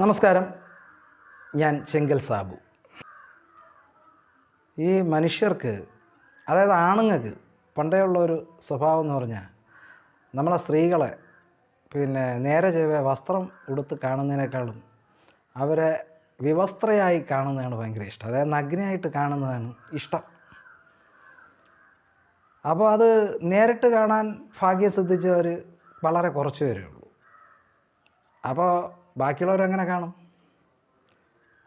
നമസ്കാരം. ഞാൻ ചെങ്കൽ സാബു. ഈ മനുഷ്യർക്ക് അതായത് ആണുങ്ങൾക്ക് പണ്ടേ ഒരു സ്വഭാവം എന്ന് പറഞ്ഞാൽ നമ്മളെ സ്ത്രീകളെ പിന്നെ നേരെ ചെവ വസ്ത്രം ഉടുത്ത് കാണുന്നതിനേക്കാളും അവരെ വിവസ്ത്രയായി കാണുന്നതാണ് ഭയങ്കര ഇഷ്ടം. അതായത് നഗ്നയായിട്ട് കാണുന്നതാണ് ഇഷ്ടം. അപ്പോൾ അത് നേരിട്ട് കാണാൻ ഭാഗ്യം സിദ്ധിച്ചവർ വളരെ കുറച്ച് പേരേ ഉള്ളൂ. അപ്പോൾ ബാക്കിയുള്ളവരെങ്ങനെ കാണും.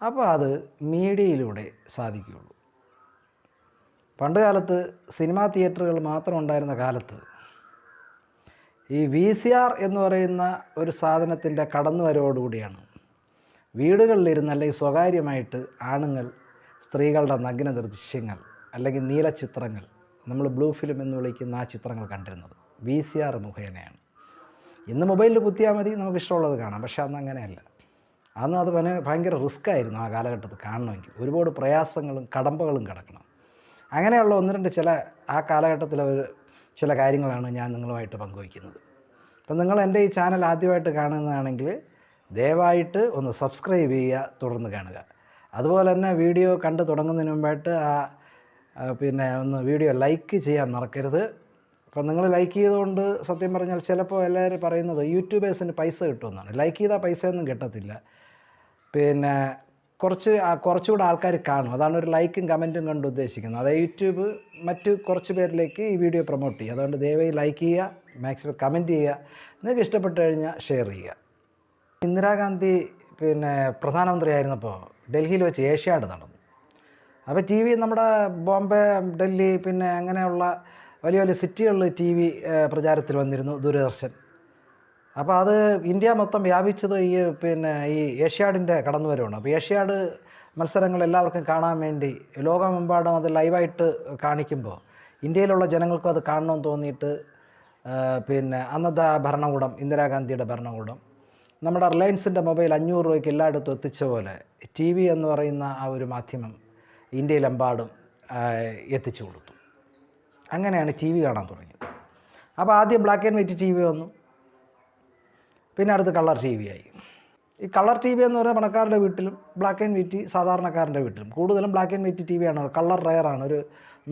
അപ്പോൾ അത് മീഡിയയിലൂടെ സാധിക്കുകയുള്ളൂ. പണ്ട് കാലത്ത് സിനിമാ തിയേറ്ററുകൾ മാത്രം ഉണ്ടായിരുന്ന കാലത്ത് ഈ വി സി ആർ എന്ന് പറയുന്ന ഒരു സാധനത്തിന്റെ കടന്നുവരവോടുകൂടിയാണ് വീടുകളിലിരുന്ന് അല്ലെങ്കിൽ സ്വകാര്യമായിട്ട് ആണുങ്ങൾ സ്ത്രീകളുടെ നഗ്ന ദൃശ്യങ്ങൾ അല്ലെങ്കിൽ നീല ചിത്രങ്ങൾ നമ്മൾ ബ്ലൂ ഫിലിം എന്ന് വിളിക്കുന്ന ആ ചിത്രങ്ങൾ കണ്ടിരുന്നത്. വി സി ആർ മുഖേനയാണ്. ഇന്ന് മൊബൈലിൽ കുത്തിയാൽ മതി നമുക്ക് ഇഷ്ടമുള്ളത് കാണാം. പക്ഷേ അന്ന് അങ്ങനെയല്ല. അന്ന് അത് ഭയ- ഭയങ്കര റിസ്ക് ആയിരുന്നു ആ കാലഘട്ടത്തിൽ കാണണമെങ്കിൽ. ഒരുപാട് പ്രയാസങ്ങളും കടമ്പകളും കിടക്കണം. അങ്ങനെയുള്ള ഒന്ന് രണ്ട് ചില ആ കാലഘട്ടത്തിലെ ഒരു ചില കാര്യങ്ങളാണ് ഞാൻ നിങ്ങളുമായിട്ട് പങ്കുവയ്ക്കുന്നത്. അപ്പം നിങ്ങൾ എന്റെ ഈ ചാനൽ ആദ്യമായിട്ട് കാണുന്നതാണെങ്കിൽ ദയവായിട്ട് ഒന്ന് സബ്സ്ക്രൈബ് ചെയ്യുക തുടർന്ന് കാണുക. അതുപോലെ തന്നെ വീഡിയോ കണ്ടു തുടങ്ങുന്നതിന് മുമ്പായിട്ട് ആ, പിന്നെ ഒന്ന് വീഡിയോ ലൈക്ക് ചെയ്യാൻ മറക്കരുത്. അപ്പം നിങ്ങൾ ലൈക്ക് ചെയ്തുകൊണ്ട് സത്യം പറഞ്ഞാൽ ചിലപ്പോൾ എല്ലാവരും പറയുന്നത് യൂട്യൂബേഴ്സിന് പൈസ കിട്ടുമെന്നാണ്. ലൈക്ക് ചെയ്താൽ പൈസയൊന്നും കിട്ടത്തില്ല. പിന്നെ കുറച്ച് കുറച്ചുകൂടെ ആൾക്കാർ കാണും. അതാണ് ഒരു ലൈക്കും കമന്റും കണ്ട് ഉദ്ദേശിക്കുന്നത്. അതായത് യൂട്യൂബ് മറ്റ് കുറച്ച് പേരിലേക്ക് ഈ വീഡിയോ പ്രൊമോട്ട് ചെയ്യുക. അതുകൊണ്ട് ദയവായി ലൈക്ക് ചെയ്യുക മാക്സിമം കമന്റ് ചെയ്യുക നിങ്ങൾക്ക് ഇഷ്ടപ്പെട്ട് കഴിഞ്ഞാൽ ഷെയർ ചെയ്യുക. ഇന്ദിരാഗാന്ധി പിന്നെ പ്രധാനമന്ത്രി ആയിരുന്നപ്പോൾ ഡൽഹിയിൽ വെച്ച് ഏഷ്യാഡ് നടന്നു. അപ്പോൾ ടി വി നമ്മുടെ ബോംബെ ഡൽഹി പിന്നെ അങ്ങനെയുള്ള വലിയ വലിയ സിറ്റികളിൽ ടി വി പ്രചാരത്തിൽ വന്നിരുന്നു ദൂരദർശൻ. അപ്പോൾ അത് ഇന്ത്യ മൊത്തം വ്യാപിച്ചത് ഈ പിന്നെ ഈ ഏഷ്യാഡിന്റെ കടന്നുവരവാണ്. അപ്പോൾ ഏഷ്യാഡ് മത്സരങ്ങൾ എല്ലാവർക്കും കാണാൻ വേണ്ടി ലോകമെമ്പാടും അത് ലൈവായിട്ട് കാണിക്കുമ്പോൾ ഇന്ത്യയിലുള്ള ജനങ്ങൾക്കും അത് കാണണമെന്ന് തോന്നിയിട്ട് പിന്നെ അന്നത്തെ ഭരണകൂടം ഇന്ദിരാഗാന്ധിയുടെ ഭരണകൂടം നമ്മുടെ റിലയൻസിന്റെ മൊബൈൽ അഞ്ഞൂറ് രൂപയ്ക്ക് എല്ലായിടത്തും എത്തിച്ച പോലെ ടി വി എന്ന് പറയുന്ന ആ ഒരു മാധ്യമം ഇന്ത്യയിലെമ്പാടും എത്തിച്ചു കൊടുത്തു. അങ്ങനെയാണ് ടി വി കാണാൻ തുടങ്ങിയത്. അപ്പോൾ ആദ്യം black and white T V വന്നു. പിന്നെ അടുത്ത് കളർ ടി വി ആയി. ഈ കളർ ടി വി എന്ന് പറയുന്നത് പണക്കാരുടെ വീട്ടിലും ബ്ലാക്ക് ആൻഡ് വൈറ്റ് സാധാരണക്കാരന്റെ വീട്ടിലും കൂടുതലും black and white T V ആണ്. കളർ റയറാണ് ഒരു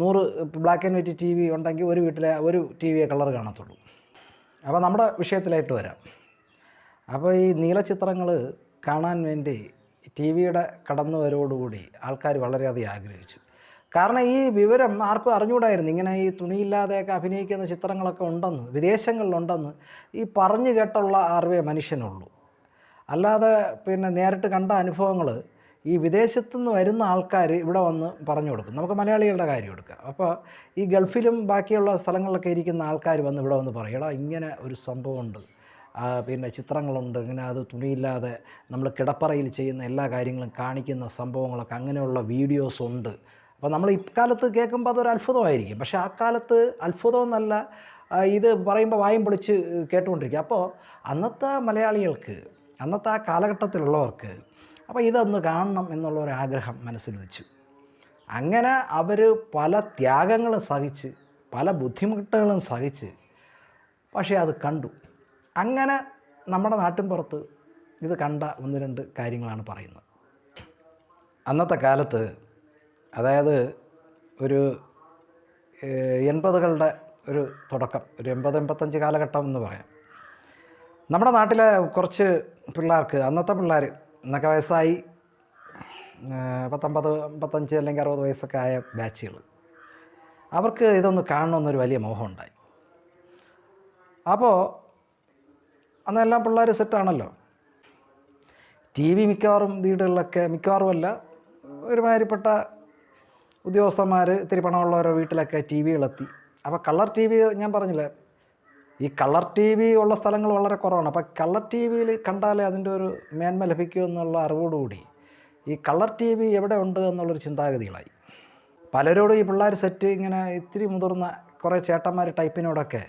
നൂറ് black and white T V ഉണ്ടെങ്കിൽ ഒരു വീട്ടിലെ ഒരു ടി വിയെ കളർ കാണത്തുള്ളൂ. അപ്പോൾ നമ്മുടെ വിഷയത്തിലായിട്ട് വരാം. അപ്പോൾ ഈ നീലച്ചിത്രങ്ങൾ കാണാൻ വേണ്ടി ടി വിയുടെ കടന്നുവരവോടുകൂടി ആൾക്കാർ വളരെയധികം ആഗ്രഹിച്ചു. കാരണം ഈ വിവരം ആർക്കും അറിഞ്ഞുകൂടായിരുന്നു ഇങ്ങനെ ഈ തുണിയില്ലാതെയൊക്കെ അഭിനയിക്കുന്ന ചിത്രങ്ങളൊക്കെ ഉണ്ടെന്ന് വിദേശങ്ങളിലുണ്ടെന്ന് ഈ പറഞ്ഞു കേട്ടുള്ള അറിവേ മനുഷ്യനുള്ളൂ. അല്ലാതെ പിന്നെ നേരിട്ട് കണ്ട അനുഭവങ്ങൾ ഈ വിദേശത്തു നിന്ന് വരുന്ന ആൾക്കാർ ഇവിടെ വന്ന് പറഞ്ഞു കൊടുക്കും. നമുക്ക് മലയാളികളുടെ കാര്യം എടുക്കാം. അപ്പോൾ ഈ ഗൾഫിലും ബാക്കിയുള്ള സ്ഥലങ്ങളിലൊക്കെ ഇരിക്കുന്ന ആൾക്കാർ വന്ന് ഇവിടെ വന്ന് പറയും എടാ ഇങ്ങനെ ഒരു സംഭവമുണ്ട് പിന്നെ ചിത്രങ്ങളുണ്ട്. ഇങ്ങനെ അത് തുണിയില്ലാതെ നമ്മൾ കിടപ്പറയിൽ ചെയ്യുന്ന എല്ലാ കാര്യങ്ങളും കാണിക്കുന്ന സംഭവങ്ങളൊക്കെ അങ്ങനെയുള്ള വീഡിയോസ് ഉണ്ട്. അപ്പോൾ നമ്മൾ ഇക്കാലത്ത് കേൾക്കുമ്പോൾ അതൊരു അത്ഭുതമായിരിക്കും. പക്ഷേ ആ കാലത്ത് അത്ഭുതം എന്നല്ല ആ, ഇത് പറയുമ്പോൾ വായും പൊളിച്ച് കേട്ടുകൊണ്ടിരിക്കുക. അപ്പോൾ അന്നത്തെ മലയാളികൾക്ക് അന്നത്തെ ആ കാലഘട്ടത്തിലുള്ളവർക്ക് അപ്പോൾ ഇതൊന്ന് കാണണം എന്നുള്ള ഒരു ആഗ്രഹം മനസ്സിൽ വെച്ചു. അങ്ങനെ അവർ പല ത്യാഗങ്ങളും സഹിച്ച് പല ബുദ്ധിമുട്ടുകളും സഹിച്ച് പക്ഷേ അത് കണ്ടു. അങ്ങനെ നമ്മുടെ നാട്ടിൻ പുറത്ത് ഇത് കണ്ട ഒന്ന് രണ്ട് കാര്യങ്ങളാണ് പറയുന്നത്. അന്നത്തെ കാലത്ത് അതായത് ഒരു എൺപതുകളുടെ ഒരു തുടക്കം ഒരു എൺപത് എൺപത്തഞ്ച് കാലഘട്ടം എന്ന് പറയാം. നമ്മുടെ നാട്ടിലെ കുറച്ച് പിള്ളേർക്ക് അന്നത്തെ പിള്ളേർ എന്നൊക്കെ വയസ്സായി പത്തൊമ്പത് അമ്പത്തഞ്ച് അല്ലെങ്കിൽ അറുപത് വയസ്സൊക്കെ ആയ ബാച്ചുകൾ. അവർക്ക് ഇതൊന്ന് കാണണമെന്നൊരു വലിയ മോഹമുണ്ടായി. അപ്പോൾ അന്നെല്ലാം പിള്ളേർ സെറ്റാണല്ലോ. ടി വി മിക്കവാറും വീടുകളിലൊക്കെ മിക്കവാറുമല്ല ഒരുമാതിരിപ്പെട്ട ഉദ്യോഗസ്ഥന്മാർ ഇത്തിരി പണമുള്ളവരുടെ വീട്ടിലൊക്കെ ടി വികളെത്തി. അപ്പോൾ കളർ ടി വി ഞാൻ പറഞ്ഞില്ലേ ഈ കളർ ടി വി ഉള്ള സ്ഥലങ്ങൾ വളരെ കുറവാണ്. അപ്പോൾ കളർ ടി വിയിൽ കണ്ടാലേ അതിന്റെ ഒരു മേന്മ ലഭിക്കൂ എന്നുള്ള അറിവോടുകൂടി ഈ കളർ ടി വി എവിടെ ഉണ്ട് എന്നുള്ളൊരു ചിന്താഗതികളായി. പലരോടും ഈ പിള്ളേർ സെറ്റ് ഇങ്ങനെ ഇത്തിരി മുതിർന്ന കുറേ ചേട്ടന്മാർ ടൈപ്പിനോടൊക്കെ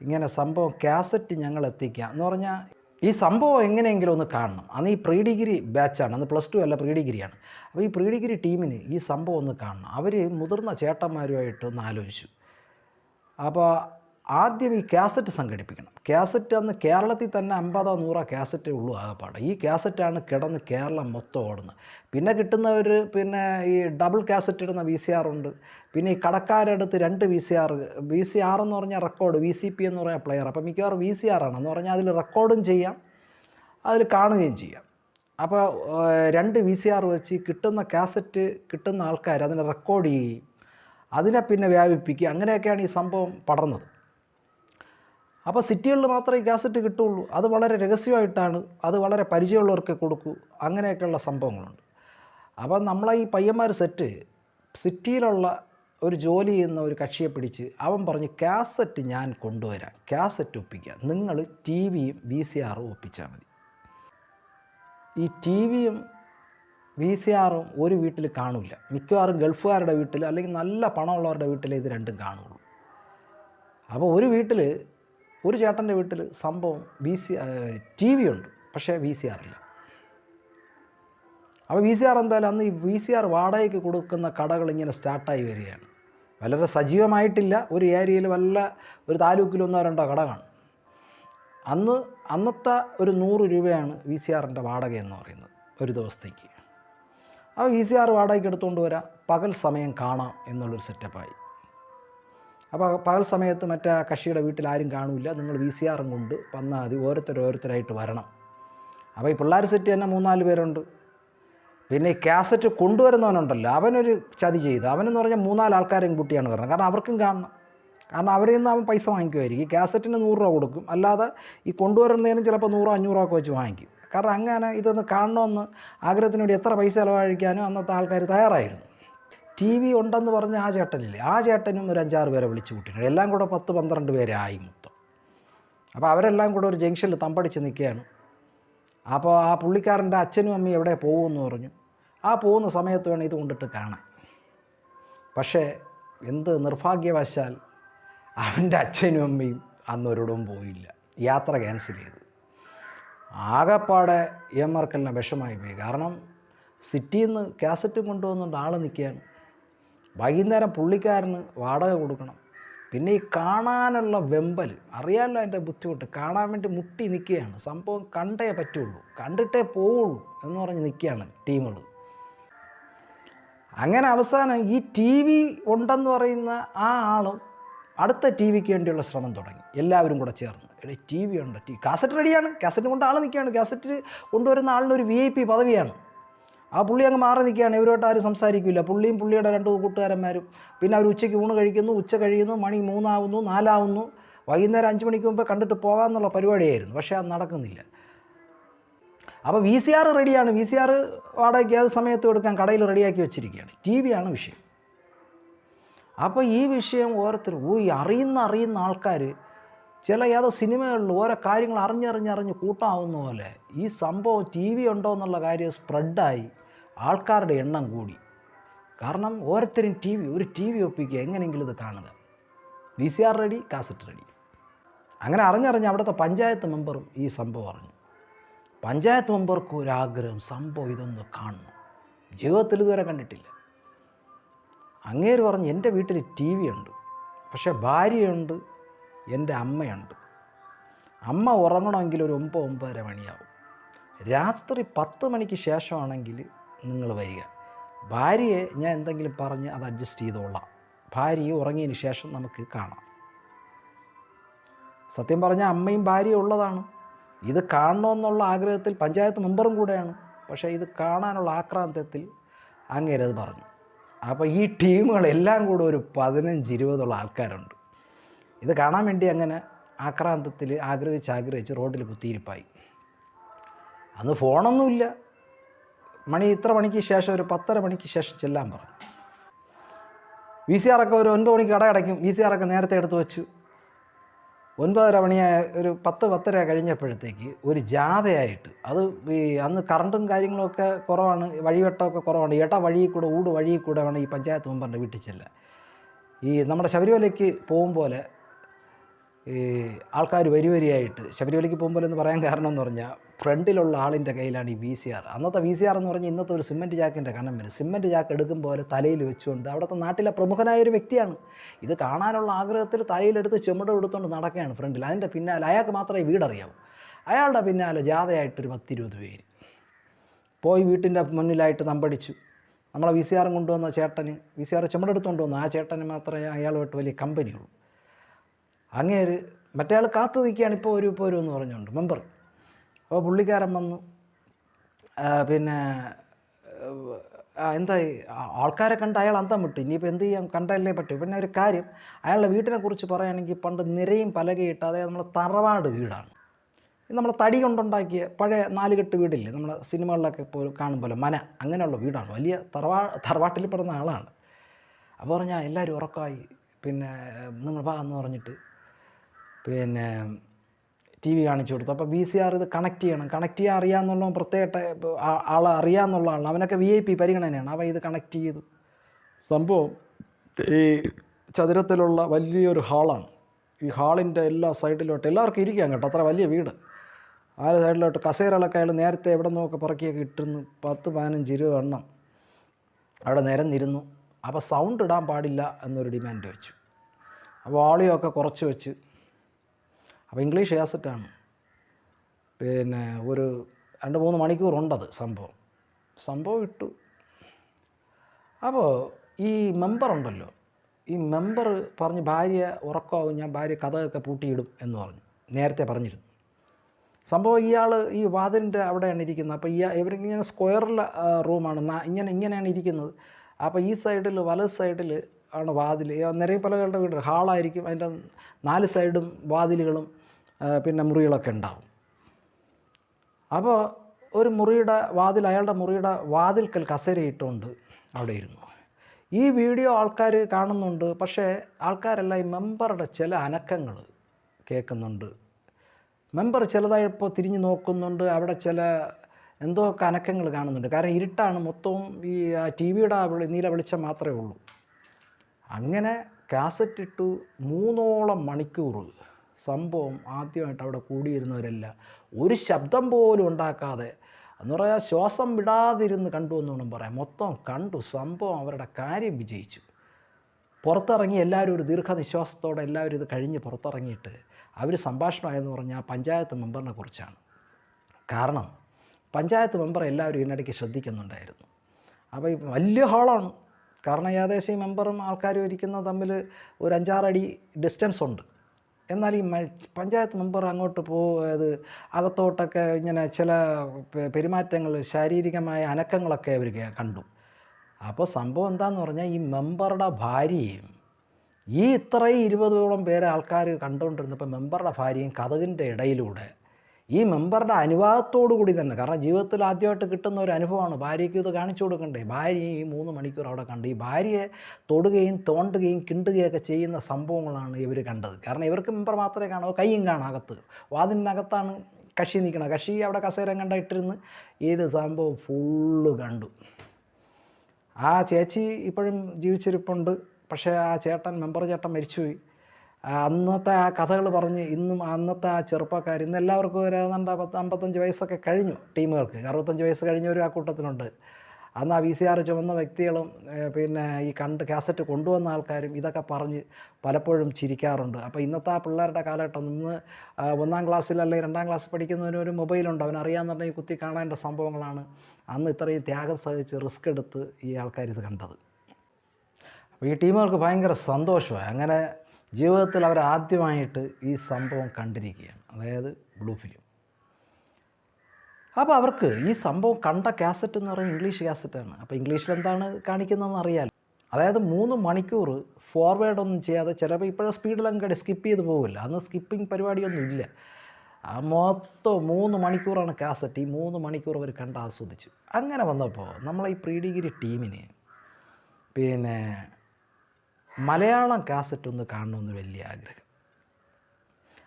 ഇങ്ങനെ സംഭവം കാസറ്റ് ഞങ്ങൾ എത്തിക്കാം എന്ന് പറഞ്ഞാൽ ഈ സംഭവം എങ്ങനെയെങ്കിലും ഒന്ന് കാണണം. അന്ന് ഈ പ്രീ ഡിഗ്രി ബാച്ചാണ്. അന്ന് പ്ലസ് ടു അല്ല പ്രീ ഡിഗ്രിയാണ് അപ്പോൾ ഈ പ്രീ ഡിഗ്രി ടീമിന് ഈ സംഭവം ഒന്ന് കാണണം. അവർ മുതിർന്ന ചേട്ടന്മാരുമായിട്ട് ഒന്ന് ആലോചിച്ചു. അപ്പോൾ ആദ്യം ഈ കാസറ്റ് സംഘടിപ്പിക്കണം. കാസറ്റ് അന്ന് കേരളത്തിൽ തന്നെ അമ്പതോ നൂറോ കാസറ്റേ ഉള്ളൂ ആകെപ്പാട്. ഈ കാസറ്റാണ് കിടന്ന് കേരളം മൊത്തം ഓടുന്നത്. പിന്നെ കിട്ടുന്നവർ പിന്നെ ഈ ഡബിൾ കാസറ്റ് ഇടുന്ന വി സി ആർ ഉണ്ട്. പിന്നെ ഈ കടക്കാരടുത്ത് രണ്ട് V C R V C R എന്ന് പറഞ്ഞാൽ റെക്കോർഡ് വി സി പി എന്ന് പറഞ്ഞാൽ പ്ലെയർ. അപ്പോൾ മിക്കവാറും വി സി ആർ ആണ്. എന്ന് പറഞ്ഞാൽ അതിൽ റെക്കോർഡും ചെയ്യാം അതിൽ കാണുകയും ചെയ്യാം. അപ്പോൾ രണ്ട് വി സി ആർ വെച്ച് കിട്ടുന്ന കാസറ്റ് കിട്ടുന്ന ആൾക്കാർ അതിനെ റെക്കോർഡ് ചെയ്യുകയും അതിനെ പിന്നെ വ്യാപിപ്പിക്കുക അങ്ങനെയൊക്കെയാണ് ഈ സംഭവം പടർന്നത്. അപ്പോൾ സിറ്റികളിൽ മാത്രമേ ഈ കാസറ്റ് കിട്ടുള്ളൂ അത് വളരെ രഹസ്യമായിട്ടാണ്. അത് വളരെ പരിചയമുള്ളവർക്ക് കൊടുക്കൂ. അങ്ങനെയൊക്കെയുള്ള സംഭവങ്ങളുണ്ട്. അപ്പം നമ്മളെ ഈ പയ്യന്മാർ സെറ്റ് സിറ്റിയിലുള്ള ഒരു ജോലി ചെയ്യുന്ന ഒരു കക്ഷിയെ പിടിച്ച് അവൻ പറഞ്ഞ് കാസറ്റ് ഞാൻ കൊണ്ടുവരാം. കാസറ്റ് ഒപ്പിക്കാം നിങ്ങൾ ടി വിയും വി സി ആറും ഒപ്പിച്ചാൽ മതി. ഈ ടി വിയും വി സി ആറും ഒരു വീട്ടിൽ കാണില്ല മിക്കവാറും ഗൾഫുകാരുടെ വീട്ടിൽ അല്ലെങ്കിൽ നല്ല പണമുള്ളവരുടെ വീട്ടിൽ ഇത് രണ്ടും കാണുള്ളൂ അപ്പോൾ ഒരു വീട്ടിൽ ഒരു ചേട്ടന്റെ വീട്ടിൽ സംഭവം വി സി ടി വി ഉണ്ട് പക്ഷേ വി സി ആർ ഇല്ല. അപ്പോൾ വി സി ആർ എന്തായാലും അന്ന് ഈ വി സി ആർ വാടകയ്ക്ക് കൊടുക്കുന്ന കടകൾ ഇങ്ങനെ സ്റ്റാർട്ടായി വരികയാണ്. വളരെ സജീവമായിട്ടില്ല ഒരു ഏരിയയിൽ വല്ല ഒരു താലൂക്കിൽ ഒന്നോ രണ്ടോ കട കാണും അന്ന് അന്നത്തെ ഒരു നൂറ് രൂപയാണ് വി സി ആറിന്റെ വാടക എന്ന് പറയുന്നത് ഒരു ദിവസത്തേക്ക്. അപ്പോൾ വി സി ആർ വാടകയ്ക്ക് എടുത്തുകൊണ്ട് വരാം പകൽ സമയം കാണാം എന്നുള്ളൊരു സെറ്റപ്പായി അപ്പോൾ പകൽ സമയത്ത് മറ്റേ കക്ഷിയുടെ വീട്ടിൽ ആരും കാണില്ല. നിങ്ങൾ വി സി ആറും കൊണ്ട് വന്നാൽ മതി. ഓരോരുത്തർ ഓരോരുത്തരായിട്ട് വരണം. അപ്പോൾ ഈ പിള്ളേർ സെറ്റ് തന്നെ മൂന്നാൽ പേരുണ്ട്. പിന്നെ ഈ കാസറ്റ് കൊണ്ടുവരുന്നവനുണ്ടല്ലോ. അവനൊരു ചതി ചെയ്ത്. അവനെന്ന് പറഞ്ഞാൽ മൂന്നാൽ ആൾക്കാരെയും കൂട്ടിയാണ് വരുന്നത് കാരണം അവർക്കും കാണണം. കാരണം അവരിൽ നിന്ന് അവൻ പൈസ വാങ്ങിക്കുമായിരിക്കും. ഈ കാസറ്റിന് നൂറ് രൂപ കൊടുക്കും. അല്ലാതെ ഈ കൊണ്ടുവരുന്നതിനും ചിലപ്പോൾ നൂറോ അഞ്ഞൂറോ ഒക്കെ വെച്ച് വാങ്ങിക്കും. കാരണം അങ്ങനെ ഇതൊന്ന് കാണണമെന്ന് ആഗ്രഹത്തിന് എത്ര പൈസ ചിലവഴിക്കാനും അന്നത്തെ ആൾക്കാർ തയ്യാറായിരുന്നു. ടി വി ഉണ്ടെന്ന് പറഞ്ഞ ആ ചേട്ടനില്ലേ? ആ ചേട്ടനും ഒരു അഞ്ചാറ് പേരെ വിളിച്ചു കൂട്ടിയിട്ടുണ്ട്. എല്ലാം കൂടെ പത്ത് പന്ത്രണ്ട് പേരെ ആയി മൊത്തം. അപ്പോൾ അവരെല്ലാം കൂടെ ഒരു ജംഗ്ഷനിൽ തമ്പടിച്ച് നിൽക്കുകയാണ്. അപ്പോൾ ആ പുള്ളിക്കാരന്റെ അച്ഛനും അമ്മയും എവിടെ പോകുമെന്ന് പറഞ്ഞു. ആ പോകുന്ന സമയത്ത് വേണം ഇത് കൊണ്ടിട്ട് കാണാൻ. പക്ഷേ എന്ത് നിർഭാഗ്യവശാൽ അവന്റെ അച്ഛനും അമ്മയും അന്നൊരിടവും പോയില്ല. യാത്ര ക്യാൻസൽ ചെയ്തു. ആകെപ്പാടെ എം ആർക്കെല്ലാം വിഷമായി പോയി. കാരണം സിറ്റിയിൽ നിന്ന് കാസറ്റ് കൊണ്ടുവന്നുകൊണ്ട് ആൾ നിൽക്കുകയാണ്. വൈകുന്നേരം പുള്ളിക്കാരന് വാടക കൊടുക്കണം. പിന്നെ ഈ കാണാനുള്ള വെമ്പൽ അറിയാമല്ലോ അതിന്റെ ബുദ്ധിമുട്ട്? കാണാൻ വേണ്ടി മുട്ടി നിൽക്കുകയാണ്. സംഭവം കണ്ടേ പറ്റുള്ളൂ. കണ്ടിട്ടേ പോവുള്ളൂ എന്ന് പറഞ്ഞ് നിൽക്കുകയാണ് ടീമുകൾ. അങ്ങനെ അവസാനം ഈ ടി വി ഉണ്ടെന്ന് പറയുന്ന ആ ആളും അടുത്ത ടി വിക്ക് വേണ്ടിയുള്ള ശ്രമം തുടങ്ങി. എല്ലാവരും കൂടെ ചേർന്ന്. ടി വി ഉണ്ട്. ടി കാസറ്റ് റെഡിയാണ്. കാസറ്റ് കൊണ്ട് ആൾ നിൽക്കുകയാണ്. കാസറ്റ് കൊണ്ടുവരുന്ന ആളിന് ഒരു വി ഐ പി പദവിയാണ്. ആ പുള്ളി അങ്ങ് മാറി നിൽക്കുകയാണ്. ഇവരുമായിട്ട് ആരും സംസാരിക്കില്ല. പുള്ളിയും പുള്ളിയുടെ രണ്ട് കൂട്ടുകാരന്മാരും. പിന്നെ അവർ ഉച്ചയ്ക്ക് ഊണ് കഴിക്കുന്നു. ഉച്ച കഴിയുന്നു. മണി മൂന്നാവുന്നു നാലാവുന്നു. വൈകുന്നേരം അഞ്ച് മണിക്ക് മുമ്പ് കണ്ടിട്ട് പോകാമെന്നുള്ള പരിപാടിയായിരുന്നു. പക്ഷേ അത് നടക്കുന്നില്ല. അപ്പോൾ വി സി ആർ റെഡിയാണ് വി സി ആർ വാടകയ്ക്ക് ഏത് സമയത്തും എടുക്കാൻ കടയിൽ റെഡിയാക്കി വെച്ചിരിക്കുകയാണ്. ടി വിയാണ് വിഷയം. അപ്പോൾ ഈ വിഷയം ഓരോരുത്തർ ഓ അറിയുന്ന അറിയുന്ന ആൾക്കാർ ചില ഏതോ സിനിമകളിൽ ഓരോ കാര്യങ്ങൾ അറിഞ്ഞറിഞ്ഞറിഞ്ഞ് കൂട്ടാവുന്ന പോലെ ഈ സംഭവം ടി വി ഉണ്ടോ എന്നുള്ള കാര്യം സ്പ്രെഡായി ആൾക്കാരുടെ എണ്ണം കൂടി. കാരണം ഓരോരുത്തരും ടി വി ഒരു ടി വി ഒപ്പിക്കുക എങ്ങനെയെങ്കിലും ഇത് കാണുക. V C R ready cassette ready അങ്ങനെ അറിഞ്ഞറിഞ്ഞ് അവിടുത്തെ പഞ്ചായത്ത് മെമ്പറും ഈ സംഭവം അറിഞ്ഞു. പഞ്ചായത്ത് മെമ്പർക്ക് ഒരാഗ്രഹം സംഭവം ഇതൊന്ന് കാണണം. ജീവിതത്തിൽ ഇതുവരെ കണ്ടിട്ടില്ല. അങ്ങേര് പറഞ്ഞ് എന്റെ വീട്ടിൽ ടി വി ഉണ്ട്. പക്ഷേ ഭാര്യയുണ്ട് എന്റെ അമ്മയുണ്ട്. അമ്മ ഉറങ്ങണമെങ്കിൽ ഒരു ഒമ്പത് ഒമ്പതര മണിയാവും. രാത്രി പത്ത് മണിക്ക് ശേഷമാണെങ്കിൽ നിങ്ങൾ വരിക. ഭാര്യയെ ഞാൻ എന്തെങ്കിലും പറഞ്ഞ് അത് അഡ്ജസ്റ്റ് ചെയ്തോളാം. ഭാര്യയെ ഉറങ്ങിയതിന് ശേഷം നമുക്ക് കാണാം. സത്യം പറഞ്ഞാൽ അമ്മയും ഭാര്യയും ഉള്ളതാണ്. ഇത് കാണണമെന്നുള്ള ആഗ്രഹത്തിൽ പഞ്ചായത്ത് മെമ്പറും കൂടെയാണ്. പക്ഷേ ഇത് കാണാനുള്ള ആക്രാന്തത്തിൽ അങ്ങേരത് പറഞ്ഞു. അപ്പോൾ ഈ ടീമുകളെല്ലാം കൂടെ ഒരു പതിനഞ്ച് ഇരുപതുള്ള ആൾക്കാരുണ്ട്. ഇത് കാണാൻ വേണ്ടി അങ്ങനെ ആക്രാന്തത്തിൽ ആഗ്രഹിച്ച് ആഗ്രഹിച്ച് റോഡിൽ കുത്തിയിരിപ്പായി. അന്ന് ഫോണൊന്നുമില്ല. മണി ഇത്ര മണിക്ക് ശേഷം ഒരു പത്തര മണിക്ക് ശേഷം ചെല്ലാൻ പറഞ്ഞു. വി സി ആറൊക്കെ ഒരു ഒൻപത് മണിക്ക് കട അടയ്ക്കും. വി സി ആറൊക്കെ നേരത്തെ എടുത്തു വെച്ചു. ഒൻപതര മണിയായ ഒരു പത്ത് പത്തര കഴിഞ്ഞപ്പോഴത്തേക്ക് ഒരു ജാഥയായിട്ട് അത് ഈ അന്ന് കറണ്ടും കാര്യങ്ങളൊക്കെ കുറവാണ് വഴിവെട്ടമൊക്കെ കുറവാണ്. ഇട വഴിയിൽ കൂടെ ഊട് വഴിയിൽ കൂടെ വേണം ഈ പഞ്ചായത്ത് മെമ്പറിന്റെ വീട്ടിൽ ചെല്ലാൻ. ഈ നമ്മുടെ ശബരിമലയ്ക്ക് പോകും പോലെ ആൾക്കാർ വരി വരിയായിട്ട് ശബരിമലയ്ക്ക് പോകുമ്പോൾ എന്ന് പറയാൻ കാരണം എന്ന് പറഞ്ഞാൽ ഫ്രണ്ടിലുള്ള ആളിന്റെ കയ്യിലാണ് ഈ വി സി ആർ അന്നത്തെ വി സി ആർ എന്ന് പറഞ്ഞാൽ ഇന്നത്തെ ഒരു സിമന്റ് ജാക്കിന്റെ കണം വരും. സിമന്റ് ജാക്ക് എടുക്കും പോലെ തലയിൽ വെച്ചുകൊണ്ട് അവിടുത്തെ നാട്ടിലെ പ്രമുഖനായ ഒരു വ്യക്തിയാണ്. ഇത് കാണാനുള്ള ആഗ്രഹത്തിൽ തലയിലെടുത്ത് ചുമട് എടുത്തുകൊണ്ട് നടക്കുകയാണ് ഫ്രണ്ടിൽ. അതിന്റെ പിന്നാലെ അയാൾക്ക് മാത്രമേ വീടറിയാവൂ. അയാളുടെ പിന്നാലെ ജാഥയായിട്ടൊരു പത്തിരുപത് പേര്. പോയി വീട്ടിന്റെ മുന്നിലായിട്ട് നമ്പടിച്ചു നമ്മളെ വി സി ആറും കൊണ്ടുവന്ന ചേട്ടന് വി സി ആർ ചുമടെടുത്തുകൊണ്ട് വന്നു. ആ ചേട്ടന് മാത്രമേ അയാളുമായിട്ട് വലിയ കമ്പനിയുള്ളൂ അങ്ങേര് മറ്റേ ആൾ കാത്തു നിൽക്കുകയാണ് ഇപ്പോൾ ഒരു ഇപ്പോൾ ഒരു എന്ന് പറഞ്ഞുകൊണ്ട്. മെമ്പർ അപ്പോൾ പുള്ളിക്കാരൻ വന്നു. പിന്നെ എന്തായി? ആൾക്കാരെ കണ്ട് അയാൾ അന്തം വിട്ടു. ഇനിയിപ്പോൾ എന്ത് ചെയ്യാം? കണ്ടല്ലേ പറ്റൂ. പിന്നെ ഒരു കാര്യം അയാളുടെ വീട്ടിനെ കുറിച്ച് പറയുകയാണെങ്കിൽ പണ്ട് നിരയും പലകയിട്ട് അതായത് നമ്മൾ തറവാട് വീടാണ്. നമ്മൾ തടി കൊണ്ടുണ്ടാക്കിയ പഴയ നാലുകെട്ട് വീടില്ലേ? നമ്മൾ സിനിമകളിലൊക്കെ ഇപ്പോൾ കാണും പോലെ മന. അങ്ങനെയുള്ള വീടാണ്. വലിയ തറവാ തറവാട്ടിൽ പെടുന്ന ആളാണ്. അപ്പോൾ പറഞ്ഞാൽ എല്ലാവരും ഉറക്കമായി. പിന്നെ നിങ്ങൾ വാ എന്ന് പറഞ്ഞിട്ട് പിന്നെ ടി വി കാണിച്ചു കൊടുത്തു. അപ്പോൾ ബി സി ആർ ഇത് കണക്ട് ചെയ്യണം. കണക്ട് ചെയ്യാൻ അറിയാമെന്നുള്ള പ്രത്യേക ആളെ അറിയാമെന്നുള്ള ആളാണ്. അവനൊക്കെ വി ഐ പി പരിഗണനയാണ്. അവ ഇത് കണക്ട് ചെയ്തു. സംഭവം ഈ ചതുരത്തിലുള്ള വലിയൊരു ഹാളാണ്. ഈ ഹാളിന്റെ എല്ലാ സൈഡിലോട്ട് എല്ലാവർക്കും ഇരിക്കാം കേട്ടോ. അത്ര വലിയ വീട്. ആ സൈഡിലോട്ട് കസേരകളൊക്കെ അയാൾ നേരത്തെ എവിടെ നിന്നൊക്കെ പറക്കിയൊക്കെ ഇട്ടിരുന്നു. പത്ത് പതിനഞ്ച് ഇരുപത് എണ്ണം അവിടെ നിരന്നിരുന്നു. അപ്പോൾ സൗണ്ട് ഇടാൻ പാടില്ല എന്നൊരു ഡിമാൻഡ് വെച്ചു. അപ്പോൾ ഓളിയൊക്കെ കുറച്ച് വെച്ച് അപ്പോൾ ഇംഗ്ലീഷ് ആസറ്റാണ് പിന്നെ ഒരു രണ്ട് മൂന്ന് മണിക്കൂറുണ്ടത് സംഭവം. സംഭവം ഇട്ടു. അപ്പോൾ ഈ മെമ്പർ ഉണ്ടല്ലോ. ഈ മെമ്പർ പറഞ്ഞ് ഭാര്യ ഉറക്കമാവും ഞാൻ ഭാര്യ കഥയൊക്കെ പൂട്ടിയിടും എന്ന് പറഞ്ഞു. നേരത്തെ പറഞ്ഞിരുന്നു. സംഭവം ഇയാൾ ഈ വാതിലിന്റെ അവിടെയാണ് ഇരിക്കുന്നത്. അപ്പോൾ ഇയാൾ ഇവരിങ്ങനെ സ്ക്വയറിലെ റൂമാണ്. ഇങ്ങനെ ഇങ്ങനെയാണ് ഇരിക്കുന്നത്. അപ്പോൾ ഈ സൈഡിൽ വലത് സൈഡിൽ ആണ് വാതിൽ. നിറയെ പലകളുടെ വീട്. ഹാളായിരിക്കും. അതിന്റെ നാല് സൈഡും വാതിലുകളും പിന്നെ മുറികളൊക്കെ ഉണ്ടാവും. അപ്പോൾ ഒരു മുറിയുടെ വാതിൽ അയാളുടെ മുറിയുടെ വാതിൽക്കൽ കസേര ഇട്ടുകൊണ്ട് അവിടെ ഇരുന്നു. ഈ വീഡിയോ ആൾക്കാർ കാണുന്നുണ്ട് പക്ഷേ ആൾക്കാരല്ല ഈ മെമ്പറുടെ ചില അനക്കങ്ങൾ കേൾക്കുന്നുണ്ട്. മെമ്പർ ചിലതായപ്പോൾ തിരിഞ്ഞു നോക്കുന്നുണ്ട് അവിടെ ചില എന്തോ കനക്കങ്ങൾ കാണുന്നുണ്ട്. കാരണം ഇരുട്ടാണ് മൊത്തവും ഈ ടി വിയുടെ നീല വെളിച്ചം മാത്രമേ ഉള്ളൂ. അങ്ങനെ കാസറ്റ് ഇട്ടു മൂന്നോളം മണിക്കൂർ സംഭവം ആദ്യമായിട്ട് അവിടെ കൂടിയിരുന്നവരല്ല. ഒരു ശബ്ദം പോലും ഉണ്ടാക്കാതെ എന്ന് പറയാ ശ്വാസം വിടാതിരുന്ന് കണ്ടു എന്ന് വേണം പറയാം മൊത്തം കണ്ടു സംഭവം അവരുടെ കാര്യം വിജയിച്ചു. പുറത്തിറങ്ങി എല്ലാവരും ഒരു ദീർഘനിശ്വാസത്തോടെ എല്ലാവരും ഇത് കഴിഞ്ഞ് പുറത്തിറങ്ങിയിട്ട് അവർ സംഭാഷണമായെന്ന് പറഞ്ഞാൽ പഞ്ചായത്ത് മെമ്പറിനെ കുറിച്ചാണ്. കാരണം പഞ്ചായത്ത് മെമ്പർ എല്ലാവരും ഇതിനിടയ്ക്ക് ശ്രദ്ധിക്കുന്നുണ്ടായിരുന്നു. അപ്പോൾ ഈ വലിയ ഹാളാണ്. കാരണം ഏകദേശം ഈ മെമ്പറും ആൾക്കാരും ഇരിക്കുന്ന തമ്മിൽ ഒരു അഞ്ചാറടി ഡിസ്റ്റൻസ് ഉണ്ട്. എന്നാൽ ഈ പഞ്ചായത്ത് മെമ്പർ അങ്ങോട്ട് പോയത് അകത്തോട്ടൊക്കെ ഇങ്ങനെ ചില പെരുമാറ്റങ്ങൾ ശാരീരികമായ അനക്കങ്ങളൊക്കെ അവർ കണ്ടു. അപ്പോൾ സംഭവം എന്താണെന്ന് പറഞ്ഞാൽ ഈ മെമ്പറുടെ ഭാര്യയും ഈ ഇത്രയും ഇരുപതോളം പേരെ ആൾക്കാർ കണ്ടുകൊണ്ടിരുന്നപ്പോൾ മെമ്പറുടെ ഭാര്യയും കഥകിന്റെ ഇടയിലൂടെ ഈ മെമ്പറുടെ അനുവാദത്തോടു കൂടി തന്നെ കാരണം ജീവിതത്തിൽ ആദ്യമായിട്ട് കിട്ടുന്ന ഒരു അനുഭവമാണ് ഭാര്യയ്ക്ക് ഇത് കാണിച്ചു കൊടുക്കണ്ടേ? ഭാര്യ ഈ മൂന്ന് മണിക്കൂർ അവിടെ കണ്ടു ഈ ഭാര്യയെ തൊടുകയും തോണ്ടുകയും കിണ്ടുകയൊക്കെ ചെയ്യുന്ന സംഭവങ്ങളാണ് ഇവർ കണ്ടത്. കാരണം ഇവർക്ക് മെമ്പർ മാത്രമേ കാണാവൂ കൈയും കാണാം അകത്ത്. വാതിലിനകത്താണ് കക്ഷി നിൽക്കണം കക്ഷി അവിടെ കസേരം കണ്ട ഇട്ടിരുന്ന് ഏത് സംഭവം ഫുള്ള് കണ്ടു. ആ ചേച്ചി ഇപ്പോഴും ജീവിച്ചിരിപ്പുണ്ട്. പക്ഷേ ആ ചേട്ടൻ മെമ്പർ ചേട്ടൻ മരിച്ചുപോയി. അന്നത്തെ ആ കഥകൾ പറഞ്ഞ് ഇന്നും അന്നത്തെ ആ ചെറുപ്പക്കാർ ഇന്ന് എല്ലാവർക്കും ഒരു ഏതാണ്ട് പത്ത് അമ്പത്തഞ്ച് വയസ്സൊക്കെ കഴിഞ്ഞു ടീമുകൾക്ക്. അറുപത്തഞ്ച് വയസ്സ് കഴിഞ്ഞവരും ആ കൂട്ടത്തിലുണ്ട്. അന്ന് ആ വി സി ആർ ചുമന്ന വ്യക്തികളും പിന്നെ ഈ കണ്ട് കാസറ്റ് കൊണ്ടുവന്ന ആൾക്കാരും ഇതൊക്കെ പറഞ്ഞ് പലപ്പോഴും ചിരിക്കാറുണ്ട്. അപ്പോൾ ഇന്നത്തെ ആ പിള്ളേരുടെ കാലഘട്ടം ഇന്ന് ഒന്നാം ക്ലാസ്സിൽ അല്ലെങ്കിൽ രണ്ടാം ക്ലാസ്സിൽ പഠിക്കുന്നവന് ഒരു മൊബൈലുണ്ട്. അവൻ അറിയാമെന്നുണ്ടെങ്കിൽ കുത്തി കാണേണ്ട സംഭവങ്ങളാണ് അന്ന് ഇത്രയും ത്യാഗം സഹിച്ച് റിസ്ക് എടുത്ത് ഈ ആൾക്കാർ ഇത് കണ്ടത്. അപ്പോൾ ഈ ടീമുകൾക്ക് ഭയങ്കര സന്തോഷമായി. അങ്ങനെ ജീവിതത്തിൽ അവർ ആദ്യമായിട്ട് ഈ സംഭവം കണ്ടിരിക്കുകയാണ്. അതായത് ബ്ലൂ ഫിലിം. അപ്പോൾ അവർക്ക് ഈ സംഭവം കണ്ട കാസറ്റ് എന്ന് പറയുന്നത് ഇംഗ്ലീഷ് കാസറ്റാണ്. അപ്പോൾ ഇംഗ്ലീഷിൽ എന്താണ് കാണിക്കുന്നതെന്ന് അറിയാലോ. അതായത് മൂന്ന് മണിക്കൂർ ഫോർവേഡ് ഒന്നും ചെയ്യാതെ ചിലപ്പോൾ ഇപ്പോഴും സ്പീഡിലങ്ങ് സ്കിപ്പ് ചെയ്ത് പോകില്ല അന്ന് സ്കിപ്പിംഗ് പരിപാടിയൊന്നും ഇല്ല. ആ മൊത്തം മൂന്ന് മണിക്കൂറാണ് കാസറ്റ്. ഈ മൂന്ന് മണിക്കൂർ അവർ കണ്ട് ആസ്വദിച്ചു. അങ്ങനെ വന്നപ്പോൾ നമ്മളെ ഈ പ്രീ ഡിഗ്രി ടീമിന് പിന്നെ മലയാളം കാസറ്റ് ഒന്ന് കാണണമെന്ന് വലിയ ആഗ്രഹം.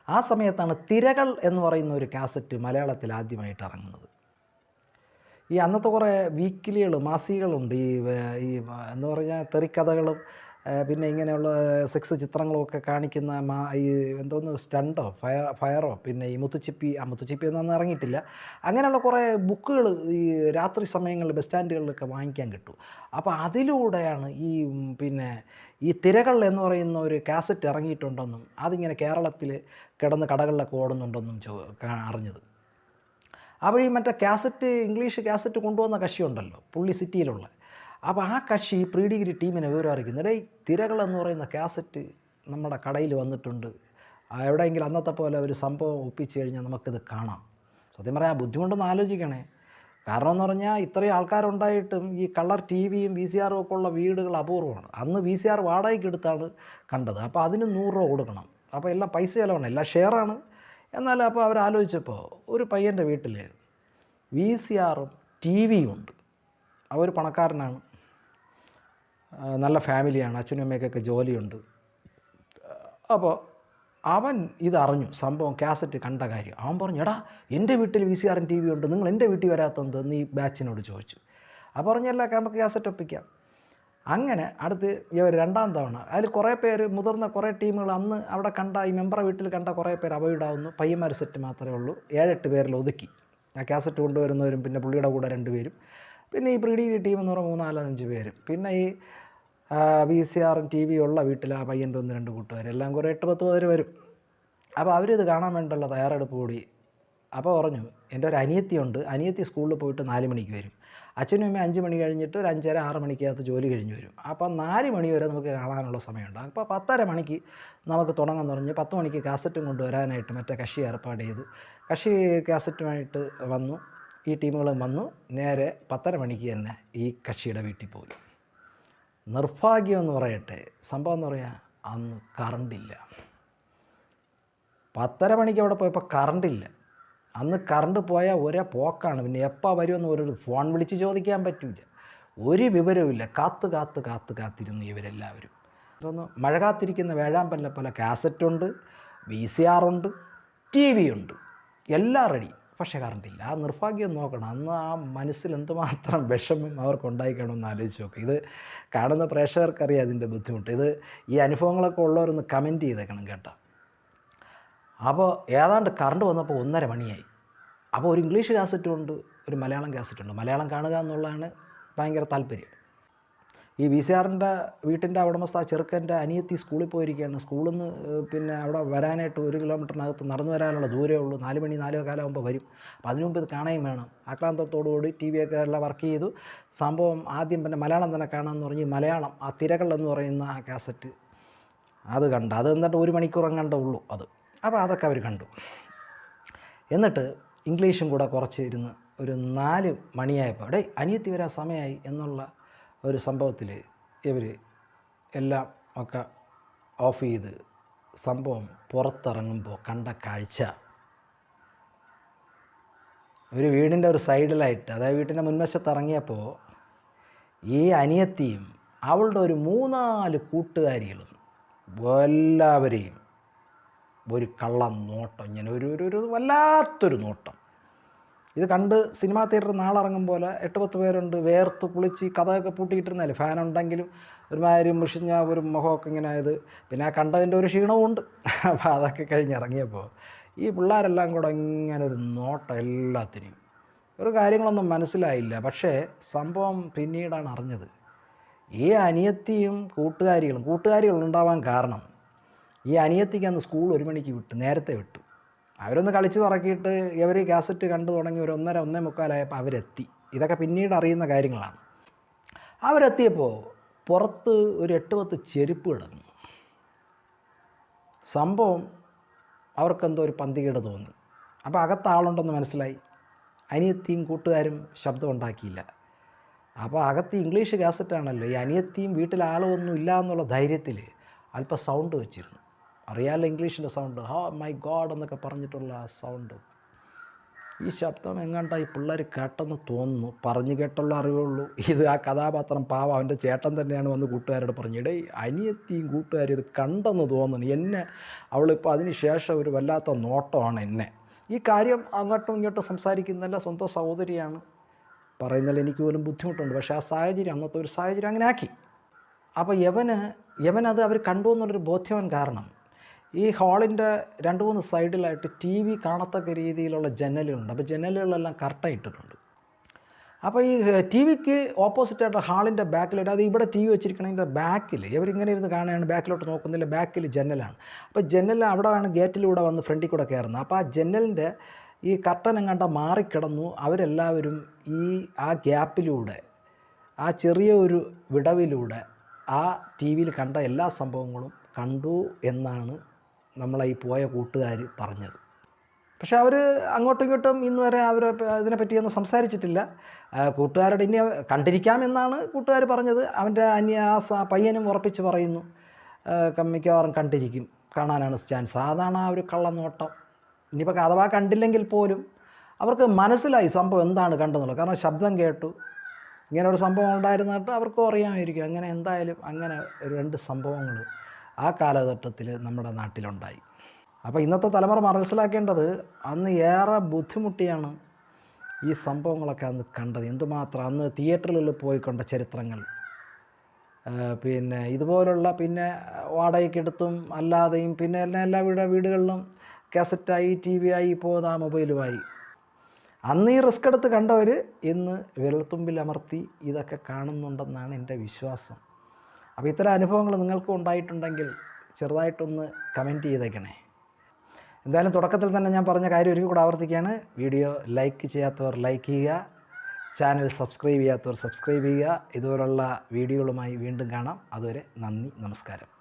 ആ സമയത്താണ് തിരകൾ എന്ന് പറയുന്ന ഒരു കാസറ്റ് മലയാളത്തിൽ ആദ്യമായിട്ട് ഇറങ്ങുന്നത്. ഈ അന്നത്തെ കുറേ വീക്കിലികൾ മാസികകളുണ്ട്. ഈ ഈ എന്ന് പറഞ്ഞാൽ തെറിക്കഥകളും പിന്നെ ഇങ്ങനെയുള്ള സെക്സ് ചിത്രങ്ങളൊക്കെ കാണിക്കുന്ന മാ ഈ എന്തോന്ന് സ്റ്റണ്ടോ ഫയർ ഫയറോ പിന്നെ ഈ മുത്തുച്ചിപ്പി ആ മുത്തുച്ചിപ്പി ഒന്നും ഇറങ്ങിയിട്ടില്ല. അങ്ങനെയുള്ള കുറേ ബുക്കുകൾ ഈ രാത്രി സമയങ്ങളിൽ ബസ് സ്റ്റാൻഡുകളിലൊക്കെ വാങ്ങിക്കാൻ കിട്ടും. അപ്പോൾ അതിലൂടെയാണ് ഈ പിന്നെ ഈ തിരകൾ എന്ന് പറയുന്ന ഒരു കാസറ്റ് ഇറങ്ങിയിട്ടുണ്ടെന്നും അതിങ്ങനെ കേരളത്തിൽ കിടന്ന് കടകളിലൊക്കെ ഓടുന്നുണ്ടെന്നും ചോ അറിഞ്ഞത്. അപ്പോൾ ഈ മറ്റേ കാസറ്റ് ഇംഗ്ലീഷ് കാസറ്റ് കൊണ്ടുവന്ന കക്ഷിയുണ്ടല്ലോ പുള്ളി സിറ്റിയിലുള്ള. അപ്പോൾ ആ കക്ഷി പ്രീ ഡിഗ്രി ടീമിനെ വിവരം അറിയിക്കുന്നു. ഇടേ തിരകളെന്ന് പറയുന്ന കാസറ്റ് നമ്മുടെ കടയിൽ വന്നിട്ടുണ്ട്. എവിടെയെങ്കിലും അന്നത്തെ പോലെ ഒരു സംഭവം ഒപ്പിച്ച് കഴിഞ്ഞാൽ നമുക്കിത് കാണാം. സത്യം പറയാം ബുദ്ധിമുട്ടൊന്ന് ആലോചിക്കണേ. കാരണം എന്ന് പറഞ്ഞാൽ ഇത്രയും ആൾക്കാരുണ്ടായിട്ടും ഈ കളർ ടി വിയും വി സി ആറും ഒക്കെ ഉള്ള വീടുകൾ അപൂർവമാണ്. അന്ന് വി സി ആർ വാടകയ്ക്ക് എടുത്താണ് കണ്ടത്. അപ്പോൾ അതിന് നൂറ് രൂപ കൊടുക്കണം. അപ്പോൾ എല്ലാം പൈസ ചിലവാണ്. എല്ലാം ഷെയറാണ്. എന്നാൽ അപ്പോൾ അവർ ആലോചിച്ചപ്പോൾ ഒരു പയ്യന്റെ വീട്ടിൽ വി സി ആറും ടി വിയും ഉണ്ട്. അവർ പണക്കാരനാണ്. നല്ല ഫാമിലിയാണ് അച്ഛനും അമ്മയ്ക്കൊക്കെ ജോലിയുണ്ട്. അപ്പോൾ അവൻ ഇതറിഞ്ഞു സംഭവം കാസറ്റ് കണ്ട കാര്യം. അവൻ പറഞ്ഞു എടാ എന്റെ വീട്ടിൽ വി സി ആറും ടി വി ഉണ്ട് നിങ്ങൾ എന്റെ വീട്ടിൽ വരാത്തത് നീ ബാച്ചിനോട് ചോദിച്ചു. അപ്പോൾ പറഞ്ഞല്ല നമുക്ക് കാസറ്റ് ഒപ്പിക്കാം. അങ്ങനെ അടുത്ത് ഇവർ രണ്ടാം തവണ അതിൽ കുറേ പേര് മുതിർന്ന കുറേ ടീമുകൾ അന്ന് അവിടെ കണ്ട ഈ മെമ്പറെ വീട്ടിൽ കണ്ട കുറേ പേര് അവൈഡാവുന്നു പയ്യന്മാർ സെറ്റ് മാത്രമേ ഉള്ളൂ. ഏഴെട്ട് പേരിൽ ഒതുക്കി. ആ കാസറ്റ് കൊണ്ടുവരുന്നവരും പിന്നെ പുള്ളിയുടെ കൂടെ രണ്ട് പേരും പിന്നെ ഈ പ്രീ ടീം എന്ന് പറഞ്ഞാൽ മൂന്നാലോ അഞ്ച് പേര്. പിന്നെ ഈ വി സി ആറും ടി വി ഉള്ള വീട്ടിൽ ആ പയ്യന്റെ ഒന്ന് രണ്ട് കൂട്ടുകാർ എല്ലാം കൂടെ എട്ട് പത്ത് പേര് വരും. അപ്പോൾ അവരിത് കാണാൻ വേണ്ടിയുള്ള തയ്യാറെടുപ്പ് കൂടി അപ്പോൾ പറഞ്ഞു എന്റെ ഒരു അനിയത്തിയുണ്ട് അനിയത്തി സ്കൂളിൽ പോയിട്ട് നാല് മണിക്ക് വരും. അച്ഛനും അമ്മയും അഞ്ച് മണി കഴിഞ്ഞിട്ട് ഒരു അഞ്ചര ആറ് മണിക്കകത്ത് ജോലി കഴിഞ്ഞ് വരും. അപ്പോൾ നാല് മണി വരെ നമുക്ക് കാണാനുള്ള സമയമുണ്ട്. അപ്പോൾ പത്തര മണിക്ക് നമുക്ക് തുടങ്ങാൻ തുടങ്ങി പത്ത് മണിക്ക് കാസറ്റും കൊണ്ടുവരാനായിട്ട് മറ്റേ കക്ഷി ഏർപ്പാട് ചെയ്തു. കക്ഷി കാസറ്റുമായിട്ട് വന്നു. ഈ ടീമുകൾ വന്നു. നേരെ പത്തര മണിക്ക് തന്നെ ഈ കക്ഷിയുടെ വീട്ടിൽ പോയി നിർഭാഗ്യം എന്ന് പറയട്ടെ. സംഭവം എന്ന് പറയാൻ അന്ന് കറണ്ടില്ല പത്തര മണിക്ക് അവിടെ പോയപ്പോൾ കറണ്ടില്ല അന്ന് കറണ്ട് പോയാൽ ഒരേ പോക്കാണ്. പിന്നെ എപ്പോൾ വരുമെന്ന് ഒരു ഫോൺ വിളിച്ച് ചോദിക്കാൻ പറ്റില്ല ഒരു വിവരവുമില്ല കാത്തു കാത്ത് കാത്ത് കാത്തിരുന്നു ഇവരെല്ലാവരും. അതൊന്ന് മഴ കാത്തിരിക്കുന്ന വേഴാമ്പലിനെ പോലെ കാസറ്റുണ്ട് വി സി ആറുണ്ട് ടി വി ഉണ്ട്. എല്ലാം റെഡി പക്ഷേ കറണ്ടില്ല. ആ നിർഭാഗ്യം നോക്കണം. അന്ന് ആ മനസ്സിൽ എന്തുമാത്രം വിഷമം അവർക്ക് ഉണ്ടായിക്കണമെന്ന് ആലോചിച്ച് നോക്കുക ഇത് കാണുന്ന പ്രേക്ഷകർക്കറിയാം അതിന്റെ ബുദ്ധിമുട്ട്. ഇത് ഈ അനുഭവങ്ങളൊക്കെ ഉള്ളവരൊന്ന് കമന്റ് ചെയ്തേക്കണം കേട്ടോ. അപ്പോൾ ഏതാണ്ട് കറണ്ട് വന്നപ്പോൾ ഒന്നര മണിയായി. അപ്പോൾ ഒരു ഇംഗ്ലീഷ് കാസറ്റും ഉണ്ട് ഒരു മലയാളം കാസറ്റുണ്ട്. മലയാളം കാണുക എന്നുള്ളതാണ് ഭയങ്കര താല്പര്യം. ഈ വി സി ആറിന്റെ വീട്ടിന്റെ ഉടമസ്ഥ ചെറുക്കന്റെ അനിയത്തി സ്കൂളിൽ പോയിരിക്കുകയാണ്. സ്കൂളിൽ നിന്ന് പിന്നെ അവിടെ വരാനായിട്ട് ഒരു കിലോമീറ്ററിനകത്ത് നടന്നു വരാനുള്ള ദൂരമേ ഉള്ളൂ. നാല് മണി നാലോ കാലമാകുമ്പോൾ വരും. അപ്പോൾ അതിനു മുമ്പ് ഇത് കാണുകയും വേണം. ആക്രാന്തത്തോടുകൂടി ടി വി ഒക്കെ എല്ലാം വർക്ക് ചെയ്തു. സംഭവം ആദ്യം പിന്നെ മലയാളം തന്നെ കാണാമെന്ന് പറഞ്ഞ് മലയാളം ആ തിരകൾ എന്ന് പറയുന്ന ആ കാസറ്റ് അത് കണ്ട് അത് എന്നിട്ട് ഒരു മണിക്കൂർ എങ്ങാണ്ടേ ഉള്ളൂ അത്. അപ്പോൾ അതൊക്കെ അവർ കണ്ടു. എന്നിട്ട് ഇംഗ്ലീഷും കൂടെ കുറച്ച് ഇരുന്ന് ഒരു നാല് മണിയായപ്പോൾ ഡേ അനിയത്തി വരാൻ സമയമായി എന്നുള്ള ഒരു സംഭവത്തിൽ ഇവർ എല്ലാം ഒക്കെ ഓഫ് ചെയ്ത് സംഭവം പുറത്തിറങ്ങുമ്പോൾ കണ്ട കാഴ്ച. ഒരു വീടിന്റെ ഒരു സൈഡിലായിട്ട് അതായത് വീട്ടിന്റെ മുൻവശത്ത് ഇറങ്ങിയപ്പോൾ ഈ അനിയത്തിയും അവളുടെ ഒരു മൂന്നാൽ കൂട്ടുകാരികളും എല്ലാവരെയും ഒരു കള്ളം നോട്ടം ഇങ്ങനെ ഒരു ഒരു വല്ലാത്തൊരു നോട്ടം. ഇത് കണ്ട് സിനിമാ തിയേറ്റർ നാളിറങ്ങും പോലെ എട്ട് പത്ത് പേരുണ്ട് വേർത്ത് കുളിച്ച് കഥയൊക്കെ ഫാൻ ഉണ്ടെങ്കിലും ഒരുമാതിരി മുഷിഞ്ഞ ഒരു മുഖമൊക്കെ ഇങ്ങനെ ആയത് പിന്നെ ആ കണ്ടതിന്റെ ഒരു ക്ഷീണവും ഉണ്ട് അപ്പോൾ അതൊക്കെ കഴിഞ്ഞ് ഇറങ്ങിയപ്പോൾ ഈ പിള്ളേരെല്ലാം കൂടെ ഇങ്ങനെ ഒരു നോട്ടം എല്ലാത്തിനും ഒരു കാര്യങ്ങളൊന്നും മനസ്സിലായില്ല. പക്ഷേ സംഭവം പിന്നീടാണ് അറിഞ്ഞത്. ഈ അനിയത്തിയും കൂട്ടുകാരികളും കൂട്ടുകാരികൾ ഉണ്ടാവാൻ കാരണം ഈ അനിയത്തിക്ക് അന്ന് സ്കൂൾ ഒരു മണിക്ക് വിട്ടു നേരത്തെ വിട്ടു. അവരൊന്ന് കളിച്ച് തുറക്കിയിട്ട് ഇവർ കാസറ്റ് കണ്ടു തുടങ്ങി ഒരു ഒന്നര ഒന്നേ മുക്കാലായപ്പോൾ അവരെത്തി. ഇതൊക്കെ പിന്നീട് അറിയുന്ന കാര്യങ്ങളാണ്. അവരെത്തിയപ്പോൾ പുറത്ത് ഒരു എട്ട് പത്ത് ചെരുപ്പ് കിടന്നു. സംഭവം അവർക്കെന്തോ ഒരു പന്തികേട് തോന്നി. അപ്പോൾ അകത്ത് ആളുണ്ടെന്ന് മനസ്സിലായി. അനിയത്തിയും കൂട്ടുകാരും ശബ്ദം ഉണ്ടാക്കിയില്ല. അപ്പോൾ അകത്ത് ഇംഗ്ലീഷ് കാസറ്റാണല്ലോ. ഈ അനിയത്തിയും വീട്ടിൽ ആളൊന്നും ഇല്ല എന്നുള്ള ധൈര്യത്തിൽ അല്പം സൗണ്ട് വെച്ചിരുന്നു. അറിയാമല്ലോ ഇംഗ്ലീഷിന്റെ സൗണ്ട്. ഹാ മൈ ഗോഡ് എന്നൊക്കെ പറഞ്ഞിട്ടുള്ള ആ സൗണ്ട്. ഈ ശബ്ദം എങ്ങാണ്ടായി പിള്ളേർ കേട്ടെന്ന് തോന്നുന്നു. പറഞ്ഞു കേട്ടുള്ള അറിവുള്ളൂ. ഇത് ആ കഥാപാത്രം പാവം അവന്റെ ചേട്ടൻ തന്നെയാണ് വന്ന് കൂട്ടുകാരോട് പറഞ്ഞു ഇടേ അനിയത്തിയും കൂട്ടുകാരും ഇത് കണ്ടെന്ന് തോന്നുന്നു. എന്നെ അവളിപ്പോൾ അതിന് ശേഷം ഒരു വല്ലാത്ത നോട്ടമാണ് എന്നെ. ഈ കാര്യം അങ്ങോട്ടും ഇങ്ങോട്ടും സംസാരിക്കുന്നതല്ല സ്വന്തം സഹോദരിയാണ്. പറയുന്നതിൽ എനിക്ക് പോലും ബുദ്ധിമുട്ടുണ്ട്. പക്ഷേ ആ സാഹചര്യം അന്നത്തെ ഒരു സാഹചര്യം അങ്ങനെ ആക്കി. അപ്പോൾ യവന് യവനത് അവർ കണ്ടു എന്നുള്ളൊരു ബോധ്യവൻ കാരണം. ഈ ഹാളിന്റെ രണ്ട് മൂന്ന് സൈഡിലായിട്ട് ടി വി കാണത്തക്ക രീതിയിലുള്ള ജനലുകളുണ്ട്. അപ്പോൾ ജനലുകളെല്ലാം കർട്ടൻ ഇട്ടിട്ടുണ്ട്. അപ്പോൾ ഈ ടി വിക്ക് ഓപ്പോസിറ്റായിട്ട് ഹാളിന്റെ ബാക്കിലായിട്ട് അത് ഇവിടെ ടി വി വെച്ചിരിക്കണതിന്റെ ബാക്കിൽ ഇവരിങ്ങനെ ഇരുന്ന് കാണുകയാണ് ബാക്കിലോട്ട് നോക്കുന്നില്ല ബാക്കിൽ ജനലാണ്. അപ്പോൾ ജനൽ അവിടെ ആണ് ഗേറ്റിലൂടെ വന്ന് ഫ്രണ്ടിൽ കൂടെ കയറുന്നത്. അപ്പോൾ ആ ജനലിന്റെ ഈ കർട്ടൻ എങ്ങാണ്ട മാറിക്കിടന്നു. അവരെല്ലാവരും ഈ ആ ഗ്യാപ്പിലൂടെ ആ ചെറിയ ഒരു വിടവിലൂടെ ആ ടി വിയിൽ കണ്ട എല്ലാ സംഭവങ്ങളും കണ്ടു എന്നാണ് നമ്മളെ ഈ പോയ കൂട്ടുകാർ പറഞ്ഞത്. പക്ഷെ അവർ അങ്ങോട്ടും ഇങ്ങോട്ടും ഇന്ന് വരെ അവർ ഇതിനെപ്പറ്റിയൊന്നും സംസാരിച്ചിട്ടില്ല. കൂട്ടുകാരുടെ ഇനി കണ്ടിരിക്കാമെന്നാണ് കൂട്ടുകാർ പറഞ്ഞത്. അവന്റെ അന്യ ആ പയ്യനും ഉറപ്പിച്ച് പറയുന്നു. മിക്കവാറും കണ്ടിരിക്കും. കാണാനാണ് ചാൻസ്. അതാണ് ആ ഒരു കള്ളനോട്ടം. ഇനിയിപ്പോൾ അഥവാ കണ്ടില്ലെങ്കിൽ പോലും അവർക്ക് മനസ്സിലായി സംഭവം എന്താണ് കണ്ടെന്നുള്ളത് കാരണം ശബ്ദം കേട്ടു. ഇങ്ങനെ ഒരു സംഭവം ഉണ്ടായിരുന്നിട്ട് അവർക്കും അറിയാമായിരിക്കും. അങ്ങനെ എന്തായാലും അങ്ങനെ രണ്ട് സംഭവങ്ങൾ ആ കാലഘട്ടത്തിൽ നമ്മുടെ നാട്ടിലുണ്ടായി. അപ്പോൾ ഇന്നത്തെ തലമുറ മനസ്സിലാക്കേണ്ടത് അന്ന് ഏറെ ബുദ്ധിമുട്ടിയാണ് ഈ സംഭവങ്ങളൊക്കെ അന്ന് കണ്ടത്. എന്തുമാത്രം അന്ന് തിയേറ്ററുകളിൽ പോയി കണ്ട ചരിത്രങ്ങൾ. പിന്നെ ഇതുപോലുള്ള പിന്നെ വാടകയ്ക്കെടുത്തും അല്ലാതെയും പിന്നെ എല്ലാ എല്ലാ വീട് വീടുകളിലും കാസറ്റായി ടി വി ആയി ആ മൊബൈലുമായി. അന്ന് ഈ റിസ്ക് എടുത്ത് കണ്ടവർ ഇന്ന് വിരൽത്തുമ്പിൽ അമർത്തി ഇതൊക്കെ കാണുന്നുണ്ടെന്നാണ് എന്റെ വിശ്വാസം. അപ്പോൾ ഇത്തരം അനുഭവങ്ങൾ നിങ്ങൾക്കും ഉണ്ടായിട്ടുണ്ടെങ്കിൽ ചെറുതായിട്ടൊന്ന് കമന്റ് ചെയ്തേക്കണേ. എന്തായാലും തുടക്കത്തിൽ തന്നെ ഞാൻ പറഞ്ഞ കാര്യം ഒരിക്കൽ കൂടെ ആവർത്തിക്കുകയാണ്. വീഡിയോ ലൈക്ക് ചെയ്യാത്തവർ ലൈക്ക് ചെയ്യുക. ചാനൽ സബ്സ്ക്രൈബ് ചെയ്യാത്തവർ സബ്സ്ക്രൈബ് ചെയ്യുക. ഇതുപോലുള്ള വീഡിയോകളുമായി വീണ്ടും കാണാം. അതുവരെ നന്ദി നമസ്കാരം.